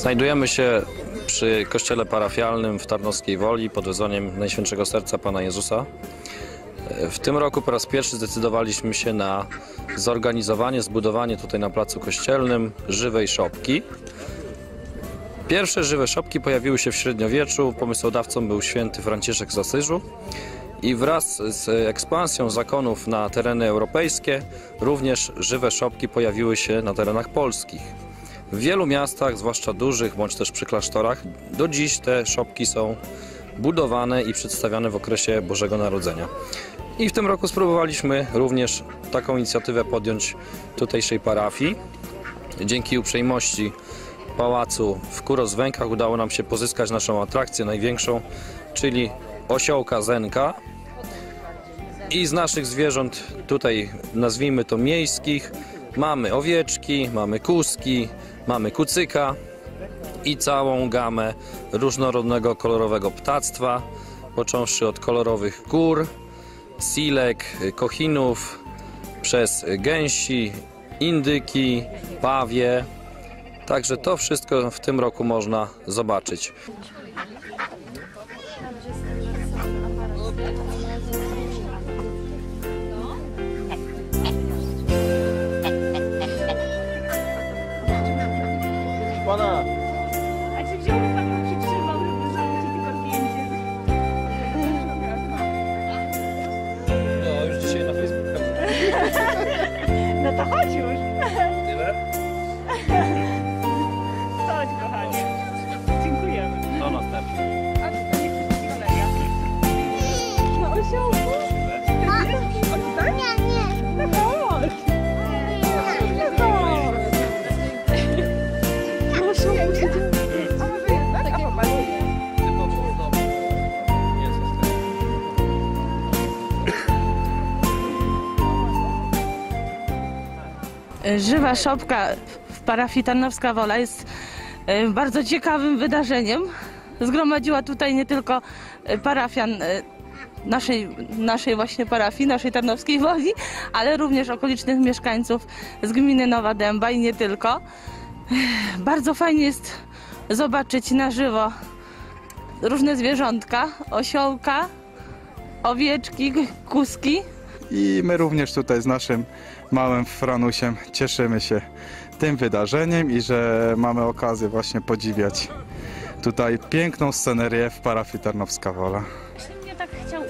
Znajdujemy się przy kościele parafialnym w Tarnowskiej Woli pod wezwaniem Najświętszego Serca Pana Jezusa. W tym roku po raz pierwszy zdecydowaliśmy się na zorganizowanie, zbudowanie tutaj na placu kościelnym żywej szopki. Pierwsze żywe szopki pojawiły się w średniowieczu. Pomysłodawcą był święty Franciszek z Asyżu. I wraz z ekspansją zakonów na tereny europejskie również żywe szopki pojawiły się na terenach polskich. W wielu miastach, zwłaszcza dużych bądź też przy klasztorach, do dziś te szopki są budowane i przedstawiane w okresie Bożego Narodzenia. I w tym roku spróbowaliśmy również taką inicjatywę podjąć tutejszej parafii. Dzięki uprzejmości pałacu w Kurozwękach udało nam się pozyskać naszą atrakcję największą, czyli osiołka Zenka. I z naszych zwierząt tutaj, nazwijmy to miejskich, mamy owieczki, mamy kuski, mamy kucyka i całą gamę różnorodnego kolorowego ptactwa, począwszy od kolorowych kur, silek, kochinów, przez gęsi, indyki, pawie. Także to wszystko w tym roku można zobaczyć. rádio. Żywa szopka w parafii Tarnowska Wola jest e, bardzo ciekawym wydarzeniem. Zgromadziła tutaj nie tylko e, parafian e, naszej, naszej właśnie parafii, naszej Tarnowskiej Woli, ale również okolicznych mieszkańców z gminy Nowa Dęba i nie tylko. Bardzo fajnie jest zobaczyć na żywo różne zwierzątka, osiołka, owieczki, kuski. I my również tutaj z naszym małym Franusiem cieszymy się tym wydarzeniem i że mamy okazję właśnie podziwiać tutaj piękną scenerię w parafii Tarnowska Wola. Tak chciał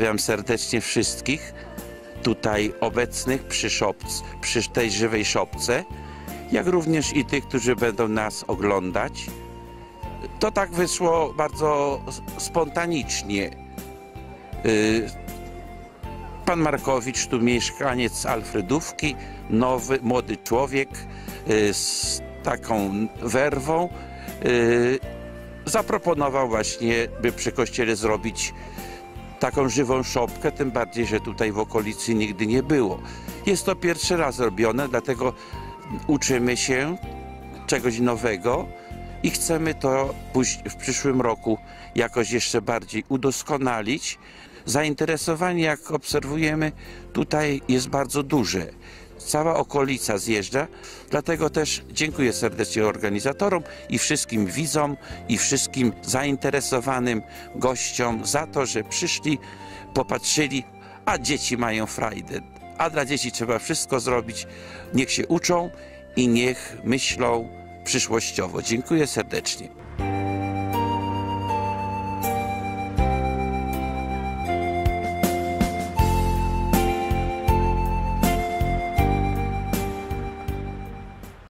Pozdrawiam serdecznie wszystkich tutaj obecnych przy, szopc, przy tej żywej szopce, jak również i tych, którzy będą nas oglądać. To tak wyszło bardzo spontanicznie. Y, Pan Markowicz, tu mieszkaniec Alfredówki, nowy, młody człowiek y, z taką werwą, y, zaproponował właśnie, by przy kościele zrobić taką żywą szopkę, tym bardziej, że tutaj w okolicy nigdy nie było. Jest to pierwszy raz robione, dlatego uczymy się czegoś nowego i chcemy to w przyszłym roku jakoś jeszcze bardziej udoskonalić. Zainteresowanie, jak obserwujemy, tutaj jest bardzo duże. Cała okolica zjeżdża, dlatego też dziękuję serdecznie organizatorom i wszystkim widzom i wszystkim zainteresowanym gościom za to, że przyszli, popatrzyli, a dzieci mają frajdę. A dla dzieci trzeba wszystko zrobić. Niech się uczą i niech myślą przyszłościowo. Dziękuję serdecznie.